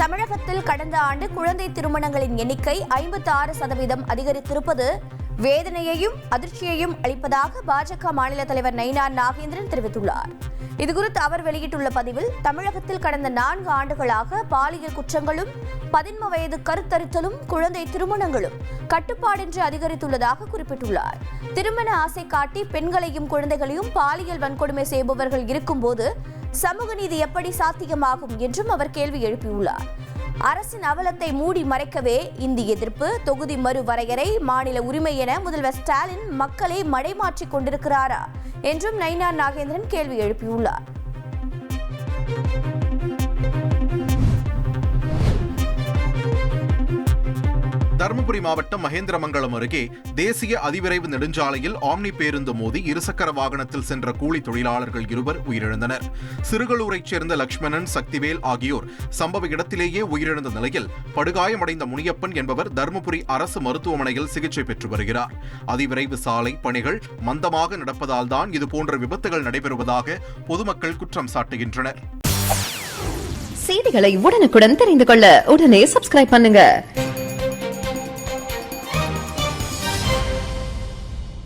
தமிழகத்தில் கடந்த ஆண்டு குழந்தை திருமணங்களின் எண்ணிக்கை ஐம்பத்தி ஆறு சதவீதம் அதிகரித்திருப்பது வேதனையையும் அதிர்ச்சியையும் அளிப்பதாக பாஜக மாநில தலைவர் நைனா நாகேந்திரன் தெரிவித்துள்ளார். இதுகுறித்து அவர் வெளியிட்டுள்ள பதிவில் தமிழகத்தில் கடந்த நான்கு ஆண்டுகளாக பாலியல் குற்றங்களும் பதின்ம வயது கருத்தரித்தலும் குழந்தை திருமணங்களும் கட்டுப்பாடின்றி அதிகரித்துள்ளதாக குறிப்பிட்டுள்ளார். திருமண ஆசை காட்டி பெண்களையும் குழந்தைகளையும் பாலியல் வன்கொடுமை செய்பவர்கள் இருக்கும்போது சமூக நீதி எப்படி சாத்தியமாகும் என்றும் அவர் கேள்வி எழுப்பியுள்ளார். அரசின் அவலத்தை மூடி மறைக்கவே இந்தி எதிர்ப்பு தொகுதி மறுவரையறை மாநில உரிமை என முதல்வர் ஸ்டாலின் மக்களை மடைமாற்றிக் கொண்டிருக்கிறாரா என்றும் நயினார் நாகேந்திரன் கேள்வி எழுப்பியுள்ளார். தருமபுரி மாவட்டம் மகேந்திரமங்கலம் அருகே தேசிய அதிவிரைவு நெடுஞ்சாலையில் ஆம்னி பேருந்து மோதி இருசக்கர வாகனத்தில் சென்ற கூலி தொழிலாளர்கள் இருவர் உயிரிழந்தனர். சிறுகளூரைச் சேர்ந்த லட்சுமணன் சக்திவேல் ஆகியோர் சம்பவ இடத்திலேயே உயிரிழந்த நிலையில் படுகாயமடைந்த முனியப்பன் என்பவர் தருமபுரி அரசு மருத்துவமனையில் சிகிச்சை பெற்று வருகிறார். அதிவிரைவு சாலை பணிகள் மந்தமாக நடப்பதால் தான் இதுபோன்ற விபத்துகள் நடைபெறுவதாக பொதுமக்கள் குற்றம் சாட்டுகின்றனர். செய்திகளை உடனுக்குடன் தெரிந்து கொள்ள உடனே சப்ஸ்கிரைப் பண்ணுங்க.